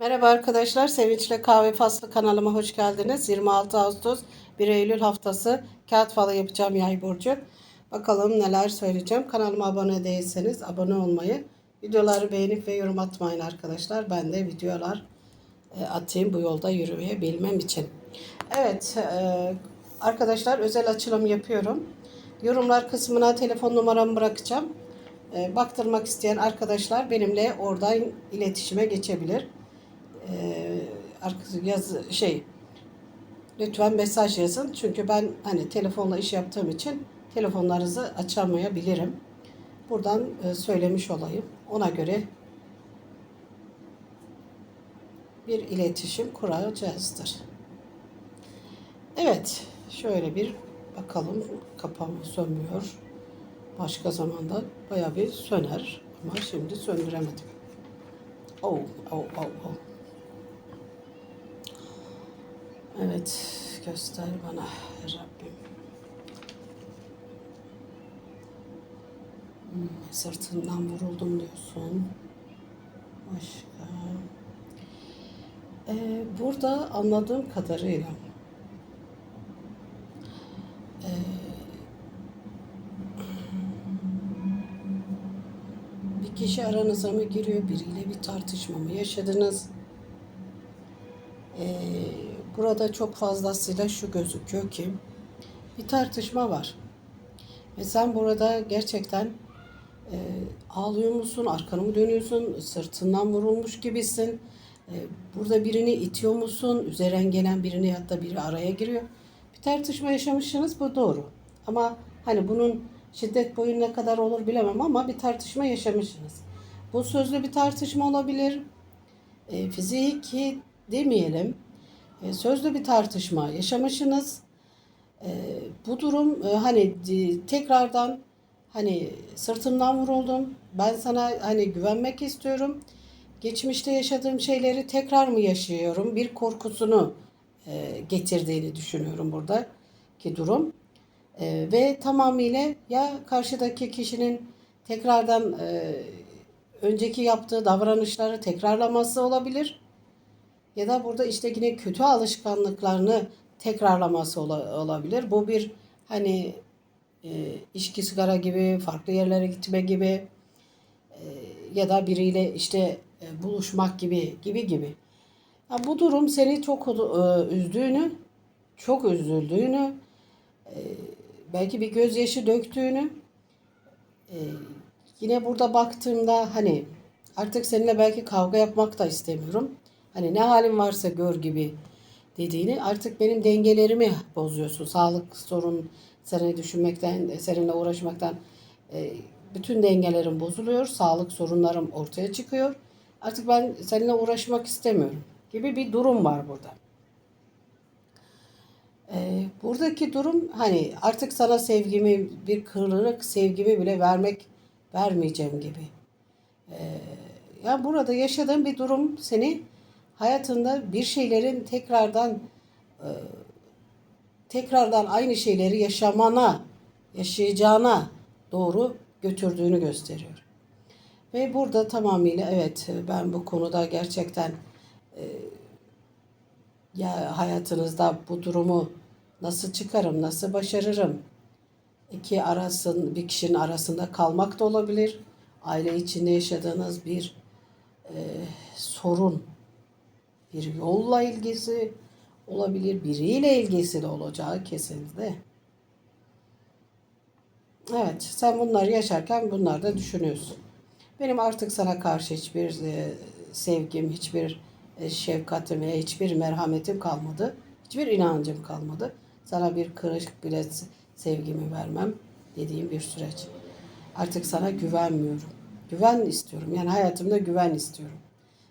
Merhaba arkadaşlar, Sevinçle Kahve Faslı kanalıma hoş geldiniz. 26 Ağustos 1 Eylül haftası kağıt falı yapacağım yay burcu. Bakalım neler söyleyeceğim. Kanalıma abone değilseniz abone olmayı, videoları beğenip ve yorum atmayın arkadaşlar. Ben de videolar e, atayım bu yolda yürüyebilmem için. Evet e, arkadaşlar özel açılım yapıyorum. Yorumlar kısmına telefon numaramı bırakacağım. E, Baktırmak isteyen arkadaşlar benimle oradan iletişime geçebilir. E, arkası yaz şey lütfen mesaj yazın. Çünkü ben hani telefonla iş yaptığım için telefonlarınızı açamayabilirim. Buradan e, söylemiş olayım. Ona göre bir iletişim kuracağızdır. Evet, şöyle bir bakalım. Kapağım sönmüyor. Başka zamanda baya bir söner ama şimdi söndüremedim. Oh, oh, oh, oh. Evet, göster bana Rabbim. Hmm, sırtından vuruldum diyorsun. Başka. Ee, burada anladığım kadarıyla ee, bir kişi aranıza mı giriyor, biriyle bir tartışma mı yaşadınız? Ee, burada çok fazlasıyla şu gözüküyor ki bir tartışma var. Ve sen burada gerçekten e, ağlıyor musun, arkanı mı dönüyorsun, sırtından vurulmuş gibisin. E, burada birini itiyor musun, üzerinden gelen birini ya da biri araya giriyor. Bir tartışma yaşamışsınız bu doğru. Ama hani bunun şiddet boyu ne kadar olur bilemem ama bir tartışma yaşamışsınız. Bu sözlü bir tartışma olabilir. E, fiziki demeyelim. E, sözlü bir tartışma yaşamışsınız. E, bu durum e, hani tekrardan hani sırtımdan vuruldum. Ben sana hani güvenmek istiyorum. Geçmişte yaşadığım şeyleri tekrar mı yaşıyorum? Bir korkusunu getirdiğini düşünüyorum buradaki durum. E, ve tamamıyla ya karşıdaki kişinin tekrardan önceki yaptığı davranışları tekrarlaması olabilir. Ya da burada işte yine kötü alışkanlıklarını tekrarlaması ola- olabilir. Bu bir hani e, içki sigara gibi, farklı yerlere gitme gibi e, ya da biriyle işte e, buluşmak gibi gibi gibi. Ya bu durum seni çok e, üzdüğünü, çok üzüldüğünü, e, belki bir gözyaşı döktüğünü, e, yine burada baktığımda hani artık seninle belki kavga yapmak da istemiyorum. Hani ne halin varsa gör gibi dediğini artık benim dengelerimi bozuyorsun. Sağlık sorun seni düşünmekten, seninle uğraşmaktan e, bütün dengelerim bozuluyor. Sağlık sorunlarım ortaya çıkıyor. Artık ben seninle uğraşmak istemiyorum gibi bir durum var burada. E, buradaki durum hani artık sana sevgimi, bir kırılık sevgimi bile vermek vermeyeceğim gibi. E, ya burada yaşadığın bir durum seni hayatında bir şeylerin tekrardan e, tekrardan aynı şeyleri yaşamana, yaşayacağına doğru götürdüğünü gösteriyor. Ve burada tamamıyla evet ben bu konuda gerçekten e, ya hayatınızda bu durumu nasıl çıkarım, nasıl başarırım? İki arasın, bir kişinin arasında kalmak da olabilir. Aile içinde yaşadığınız bir e, sorun, bir yolla ilgisi olabilir, biriyle ilgisi de olacağı kesinlikle. Evet, sen bunları yaşarken bunları da düşünüyorsun. Benim artık sana karşı hiçbir e, sevgim, hiçbir e, şefkatim hiçbir merhametim kalmadı. Hiçbir inancım kalmadı. Sana bir kırışık bile sevgimi vermem dediğim bir süreç. Artık sana güvenmiyorum. Güven istiyorum. Yani hayatımda güven istiyorum.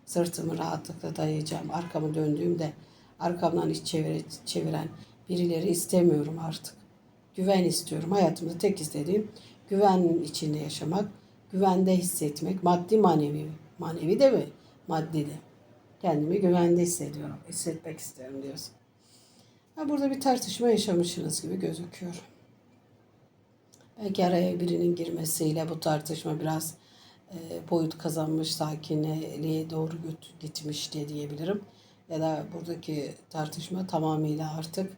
Sırtımı rahatlıkla dayayacağım. Arkamı döndüğümde arkamdan iç çevir, çeviren birileri istemiyorum artık. Güven istiyorum. Hayatımda tek istediğim güven içinde yaşamak, güvende hissetmek, maddi manevi, manevi de mi? Maddi de. Kendimi güvende hissediyorum, hissetmek istiyorum diyorsun. Ha, burada bir tartışma yaşamışsınız gibi gözüküyor. Belki araya birinin girmesiyle bu tartışma biraz boyut kazanmış, sakinliğe doğru gitmiş diye diyebilirim. Ya da buradaki tartışma tamamıyla artık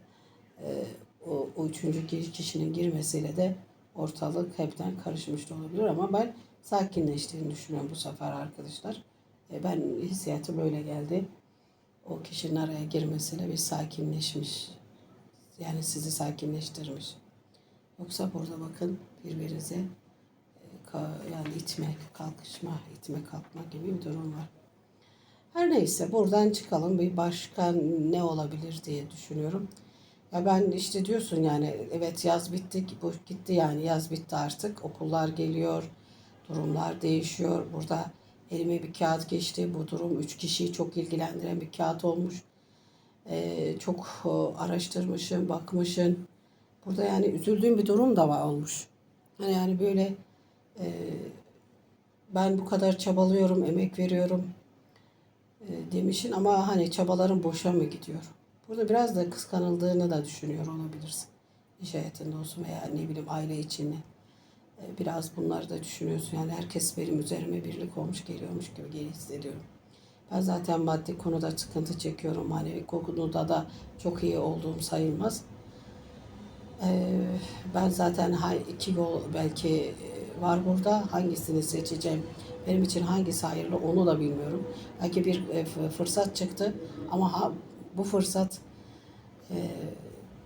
e, o, o üçüncü ki- kişinin girmesiyle de ortalık hepten karışmış da olabilir ama ben sakinleştiğini düşünüyorum bu sefer arkadaşlar. E, ben hissiyatı böyle geldi. O kişinin araya girmesiyle bir sakinleşmiş. Yani sizi sakinleştirmiş. Yoksa burada bakın birbirinize e, yani itme, kalkışma, itme kalkma gibi bir durum var. Her neyse buradan çıkalım bir başka ne olabilir diye düşünüyorum. Ya ben işte diyorsun yani evet yaz bitti bu gitti yani yaz bitti artık okullar geliyor durumlar değişiyor. Burada elime bir kağıt geçti bu durum üç kişiyi çok ilgilendiren bir kağıt olmuş. Ee, çok araştırmışım bakmışım. Burada yani üzüldüğüm bir durum da var olmuş. Hani yani böyle e, ben bu kadar çabalıyorum emek veriyorum e, demişin ama hani çabaların boşa mı gidiyor? Burada biraz da kıskanıldığını da düşünüyor olabilirsin. İş hayatında olsun veya ne bileyim aile içinde. E, Biraz bunları da düşünüyorsun. Yani herkes benim üzerime birlik olmuş geliyormuş gibi geri hissediyorum. Ben zaten maddi konuda sıkıntı çekiyorum. Manevi konuda da çok iyi olduğum sayılmaz. Ee, ben zaten iki yol belki e, var burada. Hangisini seçeceğim? Benim için hangisi hayırlı onu da bilmiyorum. Belki bir e, fırsat çıktı ama ha, bu fırsat e,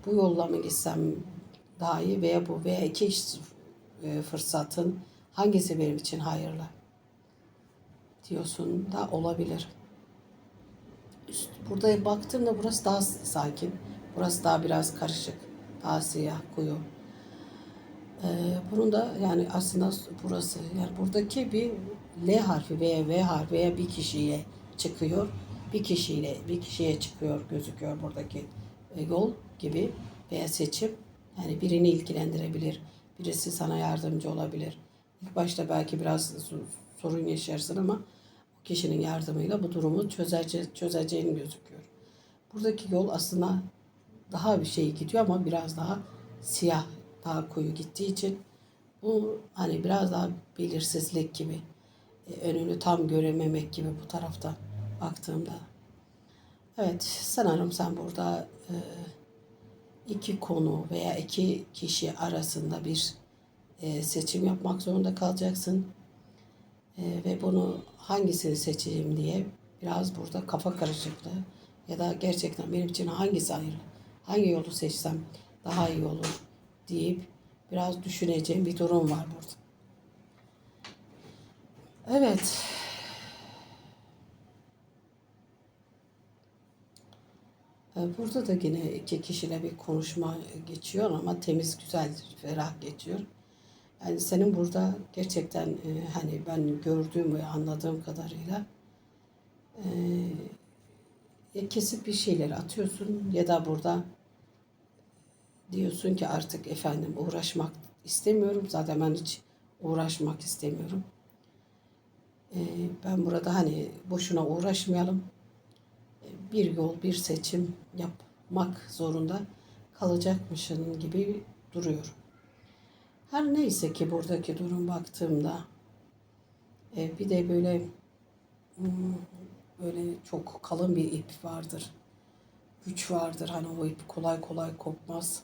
bu yolla mı gitsem daha iyi veya bu veya iki e, fırsatın hangisi benim için hayırlı diyorsun da olabilir. Üst, burada baktığımda burası daha sakin. Burası daha biraz karışık. Daha siyah, koyu. Ee, bunun da yani aslında burası yani buradaki bir L harfi veya V harfi veya bir kişiye çıkıyor. Bir kişiyle bir kişiye çıkıyor gözüküyor buradaki e, yol gibi veya seçim. Yani birini ilgilendirebilir. Birisi sana yardımcı olabilir. İlk başta belki biraz so- sorun yaşarsın ama o kişinin yardımıyla bu durumu çözece, çözeceğini gözüküyor. Buradaki yol aslında daha bir şey gidiyor ama biraz daha siyah, daha koyu gittiği için bu hani biraz daha belirsizlik gibi, e, önünü tam görememek gibi bu taraftan baktığımda. Evet, sanırım sen burada e, iki konu veya iki kişi arasında bir e, seçim yapmak zorunda kalacaksın. Ve bunu hangisini seçeyim diye biraz burada kafa karışıklığı ya da gerçekten benim için hangisi ayrı, hangi yolu seçsem daha iyi olur deyip biraz düşüneceğim bir durum var burada. Evet. E, Burada da yine iki kişiyle bir konuşma geçiyor ama temiz, güzel, ferah geçiyor. Yani senin burada gerçekten e, hani ben gördüğüm ve anladığım kadarıyla e, ya kesip bir şeyler atıyorsun ya da burada diyorsun ki artık efendim uğraşmak istemiyorum. Zaten ben hiç uğraşmak istemiyorum. E, ben burada hani boşuna uğraşmayalım. E, bir yol, bir seçim yapmak zorunda kalacakmışın gibi duruyor. Her neyse ki buradaki durum baktığımda e, bir de böyle hmm, böyle çok kalın bir ip vardır. Güç vardır. Hani o ip kolay kolay kopmaz.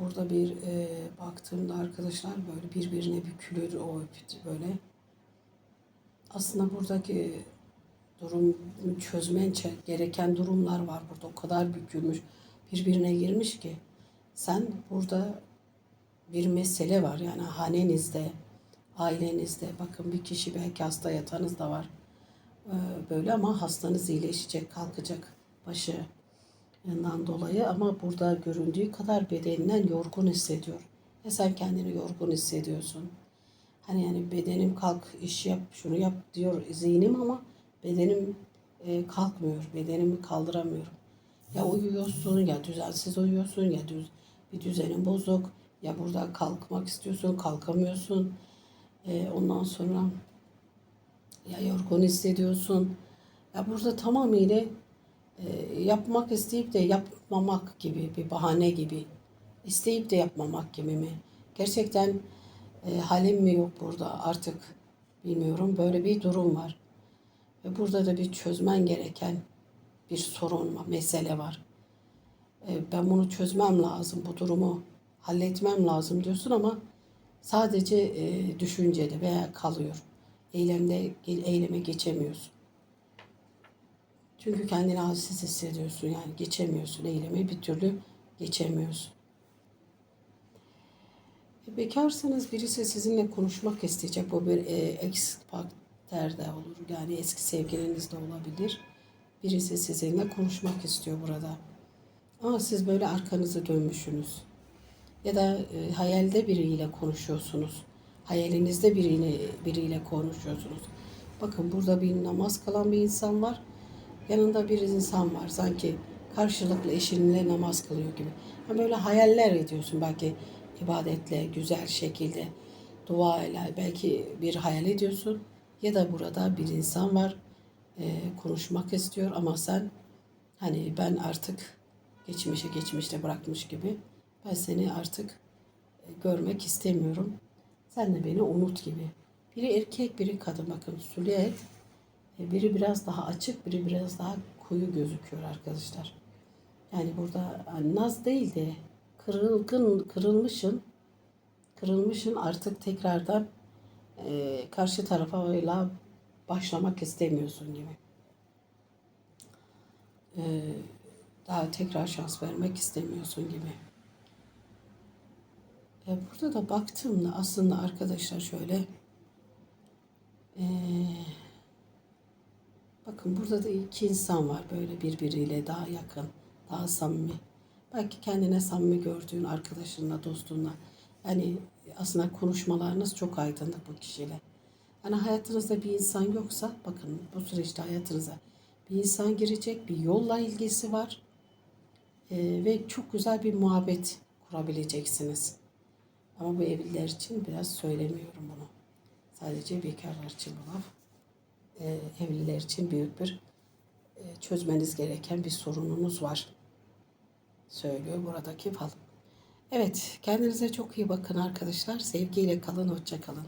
Burada bir e, baktığımda arkadaşlar böyle birbirine bükülür o ip böyle. Aslında buradaki durum çözmen gereken durumlar var burada. O kadar bükülmüş, birbirine girmiş ki sen burada bir mesele var. Yani hanenizde, ailenizde bakın bir kişi belki hasta yatağınız da var. Ee, böyle ama hastanız iyileşecek, kalkacak başından dolayı ama burada göründüğü kadar bedeninden yorgun hissediyor. Ve sen kendini yorgun hissediyorsun. Hani yani bedenim kalk iş yap şunu yap diyor zihnim ama bedenim e, kalkmıyor. Bedenimi kaldıramıyorum. Ya uyuyorsun ya düzensiz uyuyorsun ya düz, bir düzenin bozuk. Ya burada kalkmak istiyorsun kalkamıyorsun. E, ondan sonra ya yorgun hissediyorsun. Ya burada tamamıyla yapmak isteyip de yapmamak gibi bir bahane gibi. İsteyip de yapmamak gibi mi? Gerçekten e, halim mi yok burada artık bilmiyorum. Böyle bir durum var. Ve burada da bir çözmen gereken bir sorun var, mesele var. E, ben bunu çözmem lazım, bu durumu halletmem lazım diyorsun ama sadece e, düşüncede veya kalıyor. Eylemde eyleme geçemiyorsun. Çünkü kendini halsiz hissediyorsun yani geçemiyorsun eyleme bir türlü geçemiyorsun. E, Bekarsanız birisi sizinle konuşmak isteyecek. Bu bir e, ex partner de olur. Yani eski sevgiliniz de olabilir. Birisi sizinle konuşmak istiyor burada. Ama siz böyle arkanızı dönmüşsünüz. Ya da e, hayalde biriyle konuşuyorsunuz. Hayalinizde biriyle, biriyle konuşuyorsunuz. Bakın burada bir namaz kılan bir insan var. Yanında bir insan var. Sanki karşılıklı eşinle namaz kılıyor gibi. Yani böyle hayaller ediyorsun belki ibadetle, güzel şekilde, dua ile belki bir hayal ediyorsun. Ya da burada bir insan var e, konuşmak istiyor ama sen hani ben artık geçmişe geçmişte bırakmış gibi ben seni artık e, görmek istemiyorum. Sen de beni unut gibi. Biri erkek, biri kadın. Bakın silüet. E, Biri biraz daha açık, biri biraz daha koyu gözüküyor arkadaşlar. Yani burada hani naz değil de kırılgın, kırılmışın, kırılmışın artık tekrardan e, karşı tarafa öyle başlamak istemiyorsun gibi. E, daha tekrar şans vermek istemiyorsun gibi. E, burada da baktığımda aslında arkadaşlar şöyle e, bakın burada da iki insan var böyle birbiriyle daha yakın, daha samimi. Belki kendine samimi gördüğün arkadaşınla, dostunla. Yani aslında konuşmalarınız çok aydınlık bu kişiyle. Yani hayatınızda bir insan yoksa bakın bu süreçte hayatınıza bir insan girecek, bir yolla ilgisi var. Ee, ve çok güzel bir muhabbet kurabileceksiniz. Ama bu evliler için biraz söylemiyorum bunu. Sadece bekarlar için bu laf. Ee, evliler için büyük bir e, çözmeniz gereken bir sorununuz var. Söylüyor buradaki fal. Evet, kendinize çok iyi bakın arkadaşlar. Sevgiyle kalın, hoşça kalın.